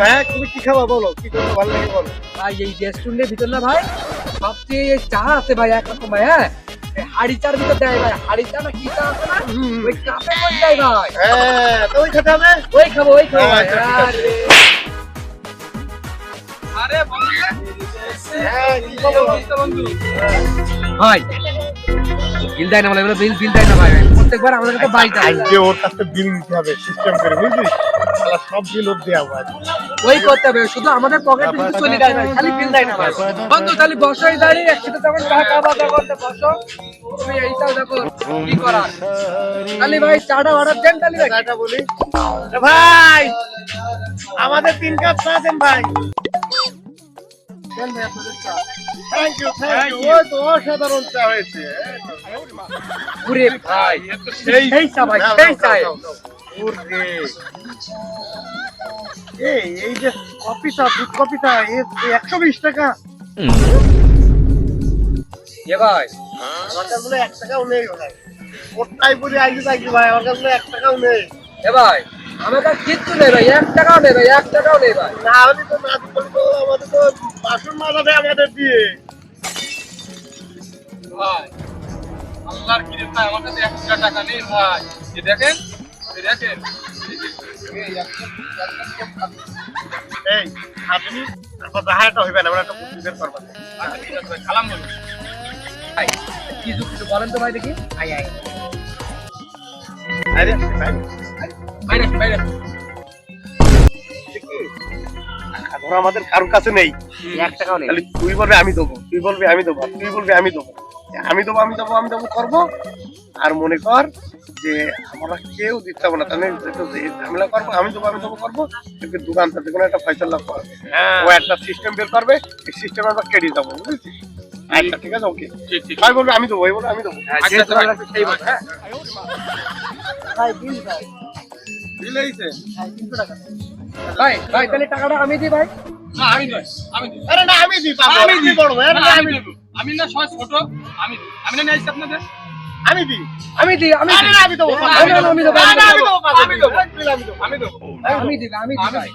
হ্যাঁ তুমি কি খাবা বলো? কি করতে ভালো লাগে বলো? ভাই এই রেস্টুরেন্টের ভিতর না ভাই সবচেয়ে চা আছে ভাই একরকম ভাই হ্যাঁ? হাড়ি চার ভিতর দেয় ভাই হাড়ি চা না কি চা আছে না? ওই কাপে করে দেয় ভাই। হ্যাঁ তো ওই খেতে হবে? ওই খাব ওই খাব। আচ্ছা, ঠিক হ্যাঁ কি খবর? ভাই বিল দেয় না বলে বিল বিল দেয় না ভাই। প্রত্যেকবার আমাদের কাছে বাইটা আজকে ওর কাছে বিল নিতে হবে সিস্টেম করে বুঝলি? শালা সব বিল ওর দেওয়া ওই করতে হবে শুধু আমাদের পকেট থেকে চলে যায় ভাই খালি বিল দেয় না ভাই। বন্ধু খালি বসোই দাঁড়িয়ে একসাথে তখন টাকা বাজা করতে বসো। তুমি এইটাও দেখো কি করার? খালি ভাই চাটা অর্ডার দেন খালি ভাই। টাকা বলি। ভাই আমাদের তিন কাপ চা দেন ভাই। দেন ভাই আপনাদের চা। থ্যাংক ইউ থ্যাংক ইউ ওই তো অসাধারণ চা হয়েছে ওরে ভাই সেই চা ভাই সেই চা ওরে। এই এই যে কপিটা দুধ কপিটা একশো বিশ টাকা। এ ভাই। আমার কাছে এক টাকাও নেই ভাই ওটাই বলে আইজি থাকি ভাই আমার কাছে এক টাকাও নেই। এ ভাই। আমার কাছে কিচ্ছু নেই ভাই এক টাকাও নেই ভাই এক টাকাও নেই ভাই। না তো না তো আমাদের তো বাসন মাজা আমাদের দিয়ে। ভাই আল্লাহর কিরে ভাই আমার কাছে একশো টাকা নেই ভাই। এই দেখেন এই দেখেন। এই আপনি তারপর রাহাটা হইবে না আমরা একটা বুদ্ধি বের করব। ঠিক ভাই খালাম বলুন ভাই কি যুক্তি বলেন তো ভাই দেখি। আই আই আরে ভাই ধর আমাদের কারোর কাছে নেই এক টাকাও নেই তুই বলবি আমি দেবো তুই বলবি আমি দেবো তুই বলবি আমি দেবো আমি দেবো আমি দেবো আমি দেবো করব আর মনে কর যে আমরা কেউ দিতে হবে না তাহলে ঝামেলা করব আমি দেবো আমি দেবো করব কিন্তু দোকান থেকে কোনো একটা ফয়সলা করবে ও একটা সিস্টেম বের করবে এই সিস্টেম আমরা কেটে যাব বুঝেছিস আচ্ছা ঠিক আছে ওকে ঠিক ঠিক ভাই বলবে আমি দেবো এই বলবে আমি দেবো আচ্ছা হ্যাঁ বিল ভাই ভাই তাহলে টাকাটা আমি দিই ভাই? না আমি নয় আমি দিই। আরে না আমি দিই আমি দিই। বড় আমি আমি আমি না সবাই ছোট। আমি দিই। আমি না নিয়ে আপনাদের? আমি দিই। আমি দিই আমি দিই। আমি দেবো না, না, না, আমি দেবো, না, না, আমি আমি দেবো। আমি দেবো। আমি দেবো। আমি দিই আমি দিই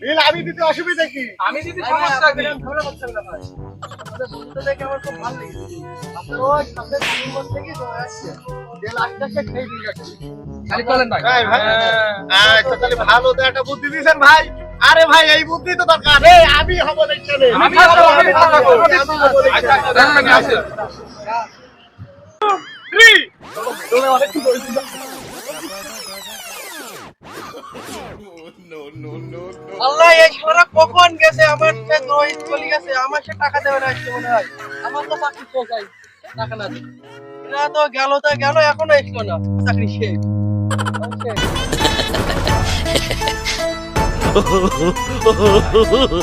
বিল আমি দিতে অসুবিধা কি? আমি দিদি সমস্যা কি? খালি চলেন ভাই ভাই? ভাই হ্যাঁ। আচ্ছা তাহলে ভালো তো একটা বুদ্ধি দিয়েছেন ভাই। আরে ভাই এই বুদ্ধি তো দরকার। আমি হব। আল্লাহ এই ছোড়া কখন গেছে? আমার সে রোহিত চলে গেছে। আমার সে টাকা দেবে না মনে হয়। আমার তো চাকরি টাকা না এরা তো গেল তো গেল এখনও এসলো না। চাকরি শেষ।